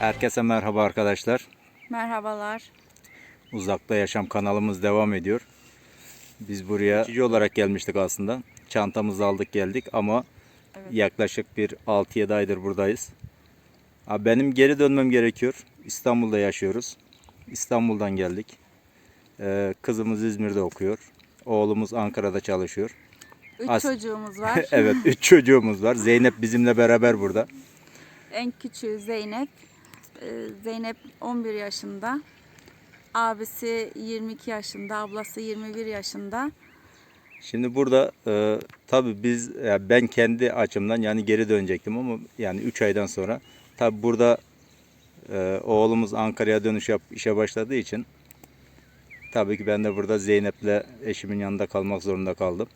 Herkese merhaba arkadaşlar. Merhabalar. Uzakta Yaşam kanalımız devam ediyor. Biz buraya geçici olarak gelmiştik aslında. Çantamızı aldık geldik ama yaklaşık bir 6-7 aydır buradayız. Abi benim geri dönmem gerekiyor. İstanbul'da yaşıyoruz. İstanbul'dan geldik. Ee, kızımız İzmir'de okuyor. Oğlumuz Ankara'da çalışıyor. Üç As- çocuğumuz var. evet, 3 çocuğumuz var. Zeynep bizimle beraber burada. En küçüğü Zeynep. Ee, Zeynep 11 yaşında. Abisi 22 yaşında, ablası 21 yaşında. Şimdi burada e, tabii biz ya ben kendi açımdan yani geri dönecektim ama yani 3 aydan sonra tabii burada e, oğlumuz Ankara'ya dönüş yap, işe başladığı için tabii ki ben de burada Zeynep'le eşimin yanında kalmak zorunda kaldım.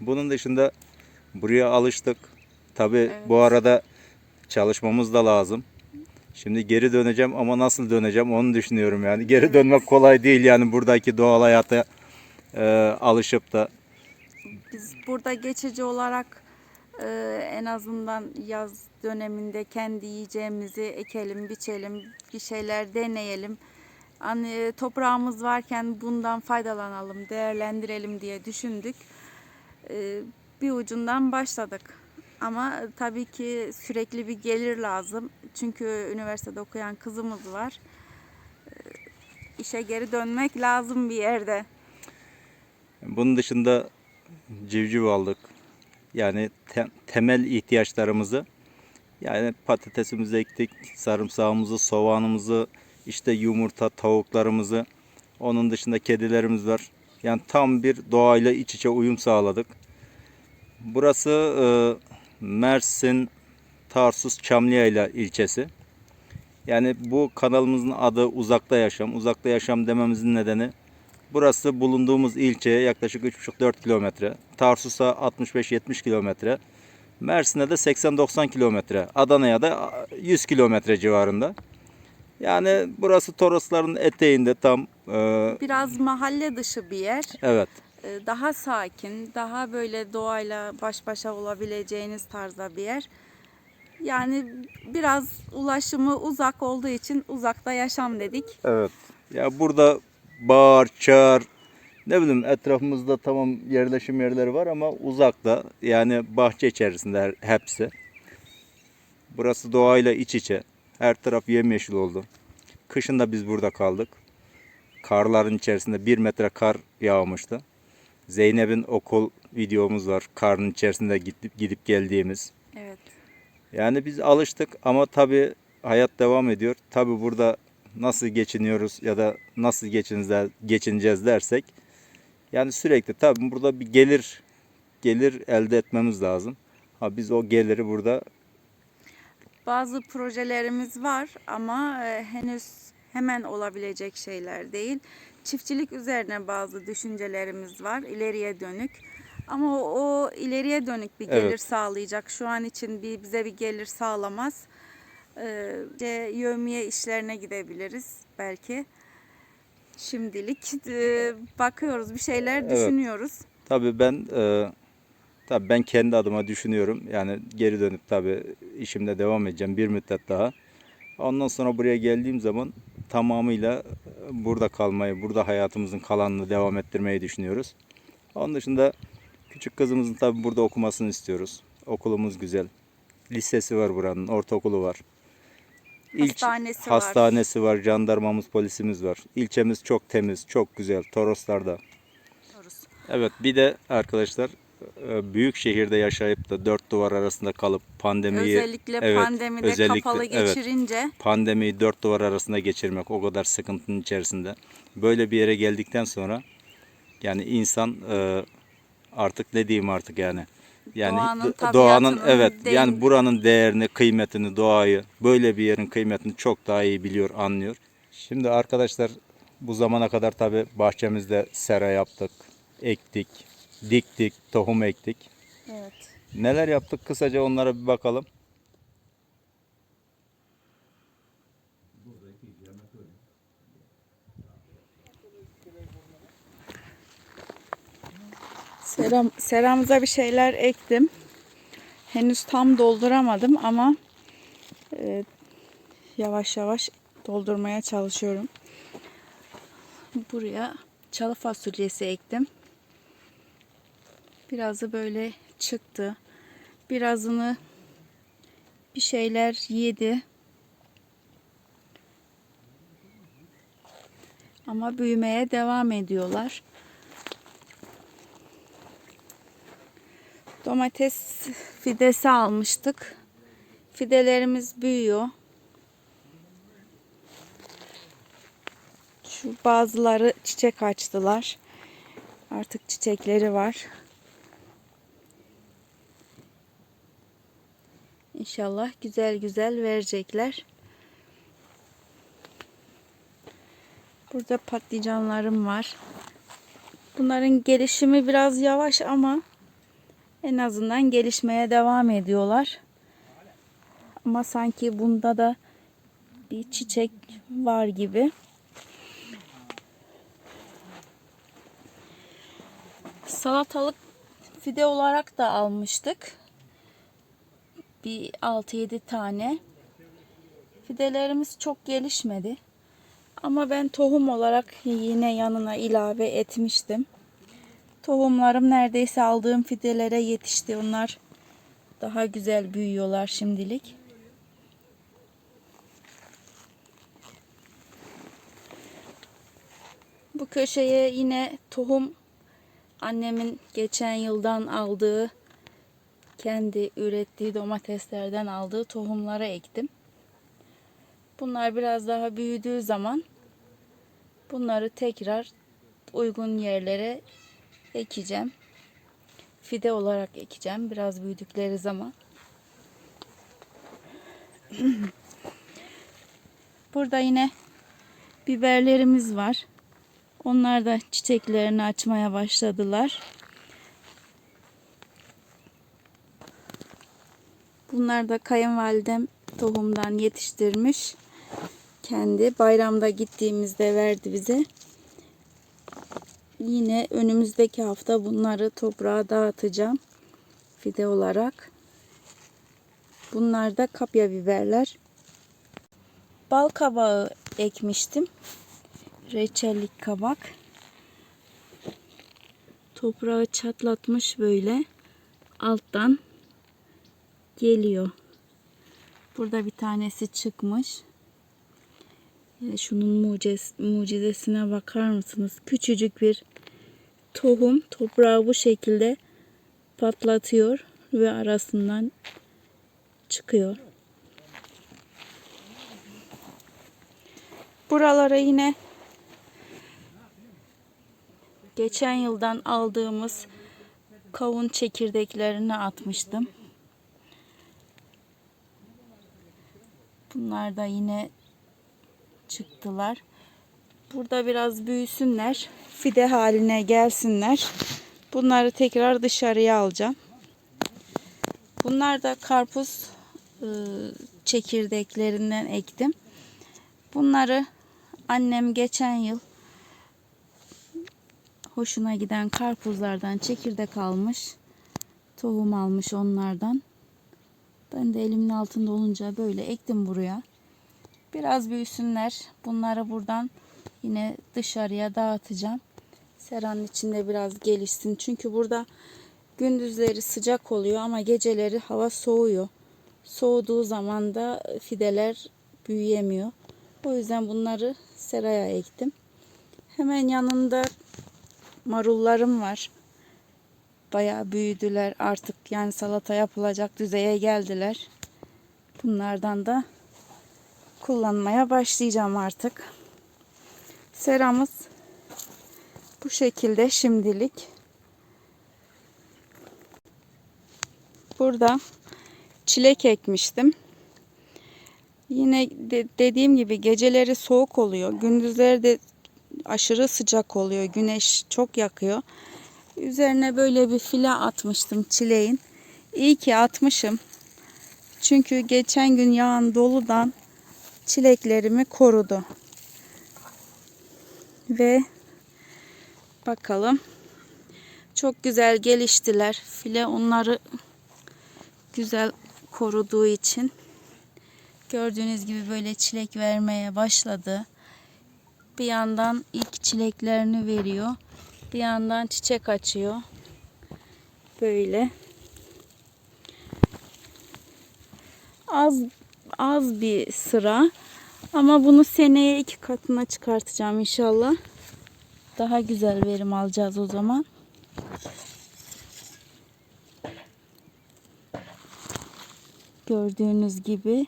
Bunun dışında buraya alıştık. Tabii bu arada çalışmamız da lazım. Şimdi geri döneceğim ama nasıl döneceğim onu düşünüyorum yani. Geri dönmek kolay değil yani buradaki doğal hayata e, alışıp da Biz burada geçici olarak e, en azından yaz döneminde kendi yiyeceğimizi ekelim, biçelim, bir şeyler deneyelim. Hani toprağımız varken bundan faydalanalım, değerlendirelim diye düşündük. E, bir ucundan başladık. Ama tabii ki sürekli bir gelir lazım. Çünkü üniversitede okuyan kızımız var. E, işe geri dönmek lazım bir yerde. bunun dışında civciv aldık. Yani te- temel ihtiyaçlarımızı yani patatesimizi ektik, sarımsağımızı, soğanımızı, işte yumurta, tavuklarımızı, onun dışında kedilerimiz var. Yani tam bir doğayla iç içe uyum sağladık. Burası e, Mersin Tarsus Çamlıyayla ilçesi. Yani bu kanalımızın adı Uzakta Yaşam. Uzakta Yaşam dememizin nedeni burası bulunduğumuz ilçeye yaklaşık 3,5-4 kilometre. Tarsus'a 65-70 kilometre. Mersin'e de 80-90 kilometre. Adana'ya da 100 kilometre civarında. Yani burası Torosların eteğinde tam. e, Biraz mahalle dışı bir yer. evet. Ee, Daha sakin, daha böyle doğayla baş başa olabileceğiniz tarzda bir yer. Yani biraz ulaşımı uzak olduğu için uzakta yaşam dedik. Evet. Ya burada bağır, çağır, ne bileyim etrafımızda tamam yerleşim yerleri var ama uzakta yani bahçe içerisinde hepsi. Burası doğayla iç içe. Her taraf yemyeşil oldu. Kışın da biz burada kaldık. Karların içerisinde bir metre kar yağmıştı. Zeynep'in okul videomuz var. Karın içerisinde gidip, gidip geldiğimiz. Evet. Yani biz alıştık ama tabii hayat devam ediyor. Tabii burada nasıl geçiniyoruz ya da nasıl geçineceğiz, geçineceğiz dersek yani sürekli tabii burada bir gelir gelir elde etmemiz lazım. Ha biz o geliri burada Bazı projelerimiz var ama e, henüz hemen olabilecek şeyler değil. Çiftçilik üzerine bazı düşüncelerimiz var ileriye dönük. Ama o, o ileriye dönük bir gelir Evet. sağlayacak. Şu an için bir bize bir gelir sağlamaz. Ee, işte yövmiye işlerine gidebiliriz belki. Şimdilik e, bakıyoruz bir şeyler Evet. düşünüyoruz. tabii ben e, tabii ben kendi adıma düşünüyorum. Yani geri dönüp tabii işimde devam edeceğim bir müddet daha. Ondan sonra buraya geldiğim zaman tamamıyla burada kalmayı, burada hayatımızın kalanını devam ettirmeyi düşünüyoruz. Onun dışında küçük kızımızın tabii burada okumasını istiyoruz. Okulumuz güzel. Lisesi var buranın, ortaokulu var. İlç- Hastanesi var. hastanesi var, jandarmamız, polisimiz var. İlçemiz çok temiz, çok güzel. Toroslarda. Diyoruz. Evet bir de arkadaşlar e, büyük şehirde yaşayıp da dört duvar arasında kalıp pandemiyi Özellikle evet, pandemide özellikle, kapalı evet. geçirince pandemiyi dört duvar arasında geçirmek o kadar sıkıntının içerisinde. Böyle bir yere geldikten sonra yani insan e, artık ne diyeyim artık yani. Yani Doğanın, doğanın evet değin- yani buranın değerini, kıymetini, doğayı böyle bir yerin kıymetini çok daha iyi biliyor, anlıyor. Şimdi arkadaşlar bu zamana kadar tabi bahçemizde sera yaptık, ektik, diktik, tohum ektik. evet. Neler yaptık kısaca onlara bir bakalım. Seram, seramıza bir şeyler ektim. Henüz tam dolduramadım ama e, yavaş yavaş doldurmaya çalışıyorum. Buraya çalı fasulyesi ektim. Birazı böyle çıktı. Birazını bir şeyler yedi. Ama büyümeye devam ediyorlar. Domates fidesi almıştık. Fidelerimiz büyüyor. Şu bazıları çiçek açtılar. Artık çiçekleri var. İnşallah güzel güzel verecekler. Burada patlıcanlarım var. Bunların gelişimi biraz yavaş ama en azından gelişmeye devam ediyorlar. Ama sanki bunda da bir çiçek var gibi. Salatalık fide olarak da almıştık. Bir 6-7 tane. Fidelerimiz çok gelişmedi. Ama ben tohum olarak yine yanına ilave etmiştim. Tohumlarım neredeyse aldığım fidelere yetişti. Onlar daha güzel büyüyorlar şimdilik. Bu köşeye yine tohum annemin geçen yıldan aldığı kendi ürettiği domateslerden aldığı tohumları ektim. Bunlar biraz daha büyüdüğü zaman bunları tekrar uygun yerlere ekeceğim. Fide olarak ekeceğim biraz büyüdükleri zaman. Burada yine biberlerimiz var. Onlar da çiçeklerini açmaya başladılar. Bunlar da kayınvalidem tohumdan yetiştirmiş. Kendi bayramda gittiğimizde verdi bize. Yine önümüzdeki hafta bunları toprağa dağıtacağım. Fide olarak. Bunlar da kapya biberler. Bal kabağı ekmiştim. Reçellik kabak. Toprağı çatlatmış böyle. Alttan geliyor. Burada bir tanesi çıkmış. Yani şunun muciz, mucizesine bakar mısınız? Küçücük bir tohum toprağı bu şekilde patlatıyor ve arasından çıkıyor. Buralara yine geçen yıldan aldığımız kavun çekirdeklerini atmıştım. Bunlar da yine çıktılar. Burada biraz büyüsünler. Fide haline gelsinler. Bunları tekrar dışarıya alacağım. Bunlar da karpuz ıı, çekirdeklerinden ektim. Bunları annem geçen yıl hoşuna giden karpuzlardan çekirdek almış. Tohum almış onlardan. Ben de elimin altında olunca böyle ektim buraya. Biraz büyüsünler. Bunları buradan yine dışarıya dağıtacağım. Seranın içinde biraz gelişsin. Çünkü burada gündüzleri sıcak oluyor ama geceleri hava soğuyor. Soğuduğu zaman da fideler büyüyemiyor. O yüzden bunları seraya ektim. Hemen yanında marullarım var. Bayağı büyüdüler artık yani salata yapılacak düzeye geldiler. Bunlardan da kullanmaya başlayacağım artık. Seramız bu şekilde şimdilik. Burada çilek ekmiştim. Yine de dediğim gibi geceleri soğuk oluyor. Gündüzleri de aşırı sıcak oluyor. Güneş çok yakıyor. Üzerine böyle bir fila atmıştım çileğin. İyi ki atmışım. Çünkü geçen gün yağan doludan çileklerimi korudu. Ve bakalım. Çok güzel geliştiler. File onları güzel koruduğu için Gördüğünüz gibi böyle çilek vermeye başladı. Bir yandan ilk çileklerini veriyor. Bir yandan çiçek açıyor. Böyle. Az az bir sıra. Ama bunu seneye iki katına çıkartacağım inşallah. Daha güzel verim alacağız o zaman. Gördüğünüz gibi.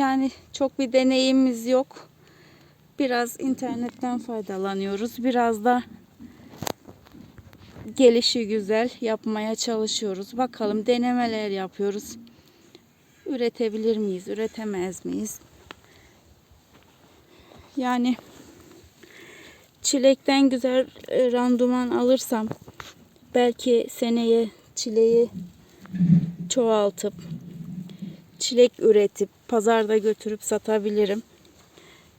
Yani çok bir deneyimimiz yok. Biraz internetten faydalanıyoruz. Biraz da gelişi güzel yapmaya çalışıyoruz. Bakalım denemeler yapıyoruz. Üretebilir miyiz, üretemez miyiz? Yani çilekten güzel e, randuman alırsam belki seneye çileği çoğaltıp çilek üretip pazarda götürüp satabilirim.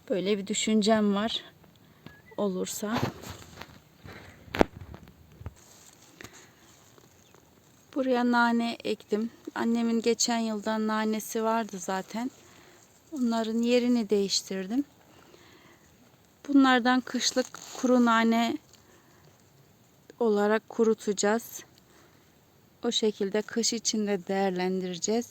Böyle bir düşüncem var. Olursa. Buraya nane ektim. Annemin geçen yıldan nanesi vardı zaten. Onların yerini değiştirdim. Bunlardan kışlık kuru nane olarak kurutacağız. O şekilde kış içinde değerlendireceğiz.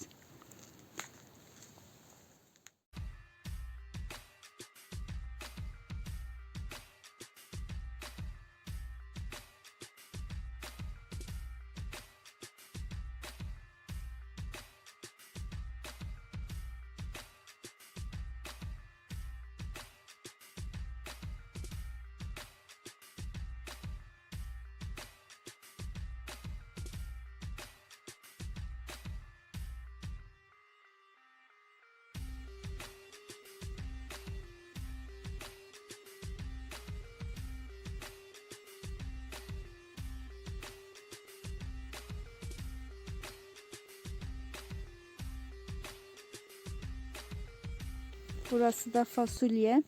Burası da fasulye.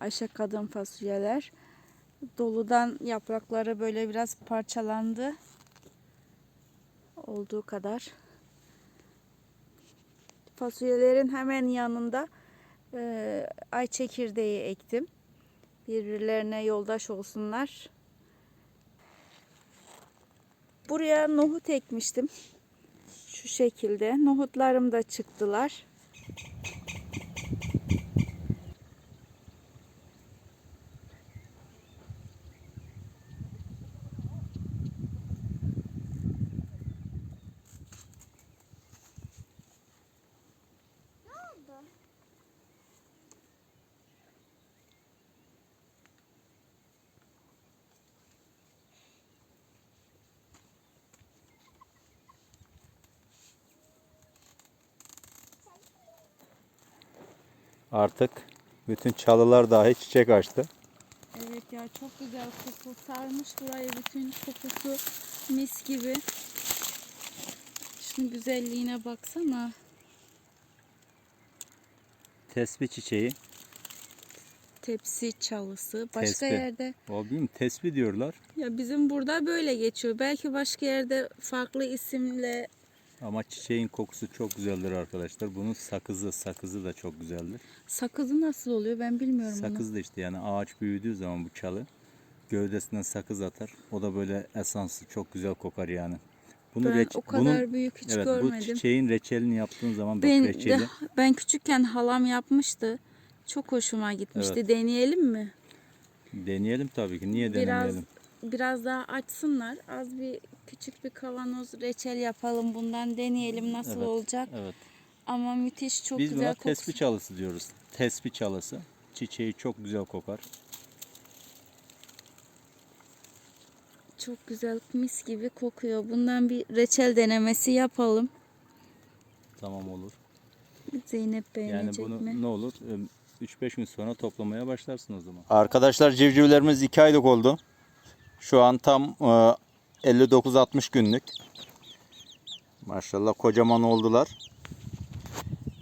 Ayşe kadın fasulyeler. Doludan yaprakları böyle biraz parçalandı. Olduğu kadar. Fasulyelerin hemen yanında e, ay çekirdeği ektim. Birbirlerine yoldaş olsunlar. Buraya nohut ekmiştim. Şu şekilde. Nohutlarım da çıktılar. Artık bütün çalılar dahi çiçek açtı. Evet ya çok güzel koku sarmış burayı bütün kokusu mis gibi. Şunun güzelliğine baksana. Tesbih çiçeği. Tepsi çalısı. Başka Tespih. yerde O bilmiyorum tesbih diyorlar. ya bizim burada böyle geçiyor. Belki başka yerde farklı isimle Ama çiçeğin kokusu çok güzeldir arkadaşlar. Bunun sakızı, sakızı da çok güzeldir. sakızı nasıl oluyor ben bilmiyorum onu. Sakız da işte yani ağaç büyüdüğü zaman bu çalı gövdesinden sakız atar. O da böyle esanslı çok güzel kokar yani. Bunu Ben o kadar büyük hiç evet, görmedim. bu çiçeğin reçelini yaptığın zaman bak Ben reçeli. de, ben küçükken halam yapmıştı. Çok hoşuma gitmişti. Deneyelim mi? Deneyelim tabii ki. Niye Biraz denemeyelim? Biraz daha açsınlar. Az bir küçük bir kavanoz reçel yapalım bundan deneyelim nasıl Evet, olacak. Evet. Ama müthiş çok Biz güzel buna kokusu. tespih çalısı diyoruz. Tespih çalısı. Çiçeği çok güzel kokar. Çok güzel mis gibi kokuyor. Bundan bir reçel denemesi yapalım. Tamam olur. Zeynep Yani beğenecek bunu mi? ne olur? 3-5 gün sonra toplamaya başlarsın o zaman. Arkadaşlar civcivlerimiz 2 aylık oldu. Şu an tam e, 59-60 günlük. Maşallah kocaman oldular.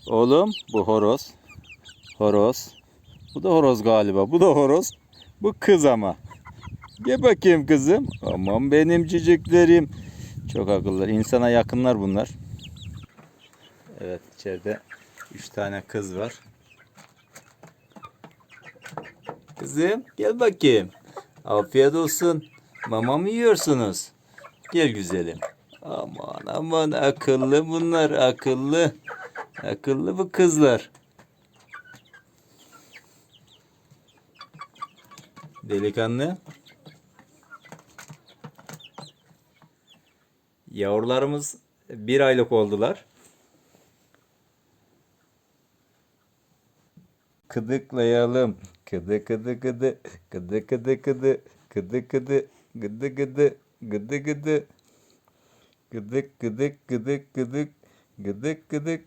Oğlum bu horoz. Horoz. Bu da horoz galiba. Bu da horoz. Bu kız ama. Gel bakayım kızım. Aman benim ciciklerim. Çok akıllılar. İnsana yakınlar bunlar. Evet içeride 3 tane kız var. Kızım gel bakayım. Afiyet olsun. Mama mı yiyorsunuz? Gel güzelim. Aman aman akıllı bunlar akıllı. Akıllı bu kızlar. Delikanlı. Yavrularımız bir aylık oldular. Kıdıklayalım. Kıdı kıdı kıdı. Kıdı kıdı kıdı. Kıdı kıdı. Gıdı gıdı. Gıdı gıdı. Gıdık gıdık gıdık gıdık. Gıdık gıdık.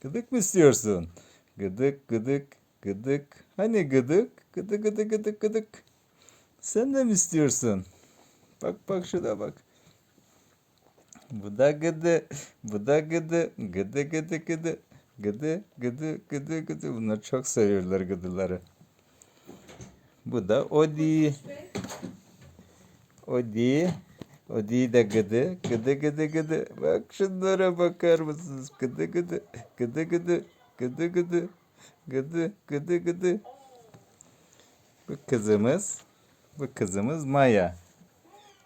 Gıdık mı istiyorsun? Gıdık gıdık gıdık. Hani gıdık? Gıdı gıdı gıdık gıdık. Sen de mi istiyorsun? Bak bak şurada bak. Bu da gıdı. Bu da gıdı. Gıdı gıdı gıdı. Gıdı gıdı gıdı gıdı. Bunlar çok seviyorlar gıdıları. Bu da Odi. Odi. Odi de gıdı. Gıdı gıdı gıdı. Bak şunlara bakar mısınız? Gıdı gıdı. Gıdı gıdı. Gıdı gıdı. Gıdı gıdı gıdı. Bu kızımız. Bu kızımız Maya.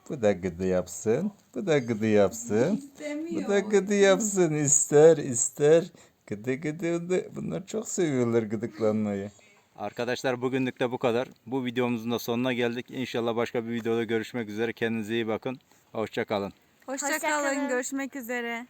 Bu da gıdı yapsın. Bu da gıdı yapsın. Bu da gıdı yapsın. ister ister. Gıdı gıdı. Bunlar çok seviyorlar gıdıklanmayı. Arkadaşlar bugünlük de bu kadar. Bu videomuzun da sonuna geldik. İnşallah başka bir videoda görüşmek üzere. Kendinize iyi bakın. Hoşça kalın. Hoşça kalın. Görüşmek üzere.